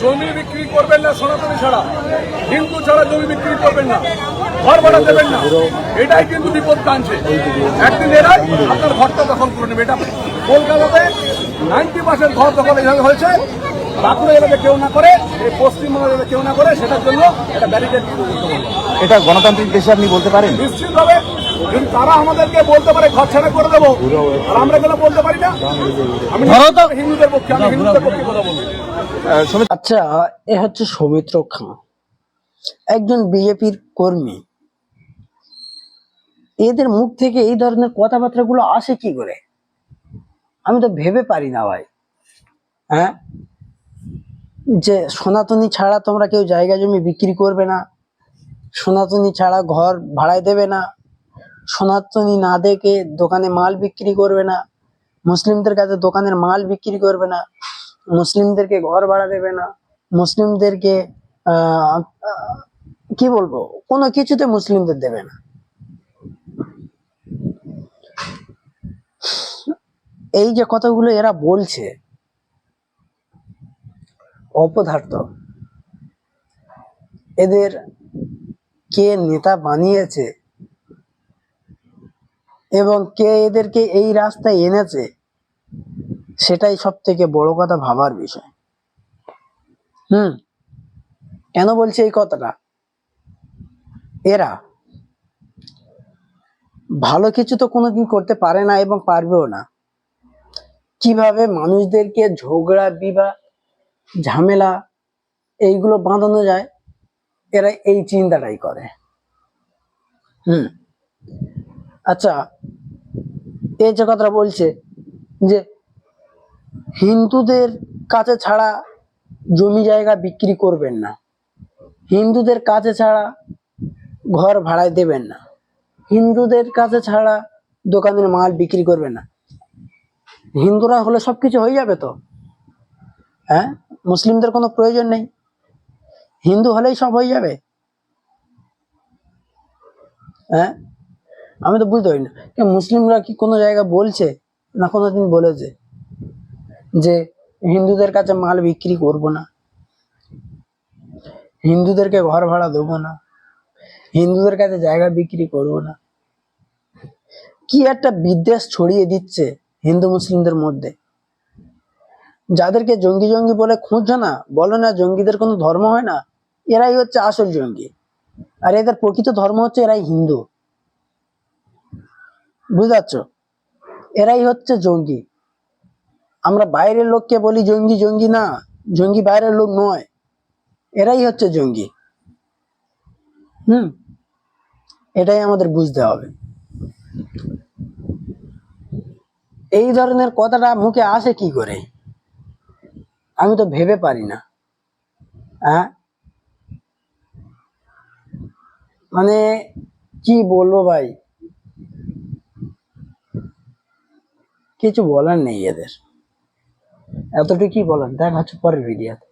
জমি বিক্রি করবেন না সনাতনী ছাড়া। হিন্দু ছাড়া জমি বিক্রি করবেন না ঘর ভাড়া দেবেন না। এটাই কিন্তু বিপদ টানছে। একদিন এরাই আপনার ঘরটা দখল করে নেবে। এটা কলকাতাতে নাইনটি পার্সেন্ট ঘর দখল এইভাবে হয়েছে। বাঁকুড়া এলাকায় কেউ না করে এই পশ্চিমবঙ্গ এলাকায় কেউ না করে সেটার জন্য এটা ব্যারিকেড এটা গণতান্ত্রিক দেশে আপনি বলতে পারেন? নিশ্চিতভাবে যদি তারা আমাদেরকে বলতে পারে ঘর ছাড়া করে দেবো আর আমরা কেন বলতে পারি না? আমি হিন্দুদের পক্ষে আমি হিন্দুদের পক্ষে কথা বলব। আচ্ছা এ হচ্ছে সৌমিত্র খাঁ। একজন বিজেপির কর্মী। এদের মুখ থেকে এই ধরনের কথাবার্তাগুলো আসে কি করে? আমি তো ভেবে পারি না ভাই। হ্যাঁ? যে সনাতনী ছাড়া তোমরা কেউ জায়গা জমি বিক্রি করবে না। সনাতনী ছাড়া ঘর ভাড়ায় দেবে না। সনাতনী না দেখে দোকানে মাল বিক্রি করবে না। মুসলিমদের কাছে দোকানের মাল বিক্রি করবে না। মুসলিমদেরকে ঘর ভাড়া দেবে না। মুসলিমদেরকে কি বলব? কোনো কিছুতে মুসলিমদের দেবে না। এই যে কথাগুলো এরা বলছে, অপদার্থ। এদের কে নেতা বানিয়েছে এবং কে এদেরকে এই রাস্তায় এনেছে সেটাই সব থেকে বড় কথা ভাবার বিষয়। হুম? কেন বলছে এই কথাটা? এরা ভালো কিছু তো কোনোদিন করতে পারে না এবং পারবেও না। কীভাবে মানুষদেরকে ঝগড়া বিবাহ ঝামেলা এইগুলো বাঁধানো যায়, এরা এই চিন্তাটাই করে। হুম? আচ্ছা এই যে কথাটা বলছে যে হিন্দুদের কাছে ছাড়া জমি জায়গা বিক্রি করবেন না। হিন্দুদের কাছে ছাড়া ঘর ভাড়ায় দেবেন না। হিন্দুদের কাছে ছাড়া দোকানের মাল বিক্রি করবেন না। হিন্দুরা হলে সব কিছু হয়ে যাবে তো? হ্যাঁ? মুসলিমদের কোনো প্রয়োজন নেই। হিন্দু হলেই সব হয়ে যাবে। হ্যাঁ? আমি তো বুঝতে পারি না। মুসলিমরা কি কোনো জায়গা বলছে না কোনো কোনোদিন বলেছে? যে হিন্দুদের কাছে মাল বিক্রি করব না। হিন্দুদেরকে ঘর ভাড়া দেবো না। হিন্দুদের কাছে জায়গা বিক্রি করব না। কি একটা বিদ্বেষ ছড়িয়ে দিচ্ছে হিন্দু মুসলিমদের মধ্যে। যাদেরকে জঙ্গি জঙ্গি বলে খুঁজছে না? বলো না, জঙ্গিদের কোনো ধর্ম হয় না? এরাই হচ্ছে আসল জঙ্গি। আর এদের প্রকৃত ধর্ম হচ্ছে এরাই হিন্দু। বুঝতে পারছ এরাই হচ্ছে জঙ্গি। আমরা বাইরের লোককে বলি জঙ্গি জঙ্গি না। জঙ্গি বাইরের লোক নয়। এরাই হচ্ছে জঙ্গি। হুম? এটাই আমাদের বুঝতে হবে। এই ধরনের কথাটা মুখে আসে কি করে? আমি তো ভেবে পারি না। হ্যাঁ মানে কি বলব ভাই? কিছু বলার নেই এদের। এতটুকুই বলেন দেখা হচ্ছে পরের ভিডিওতে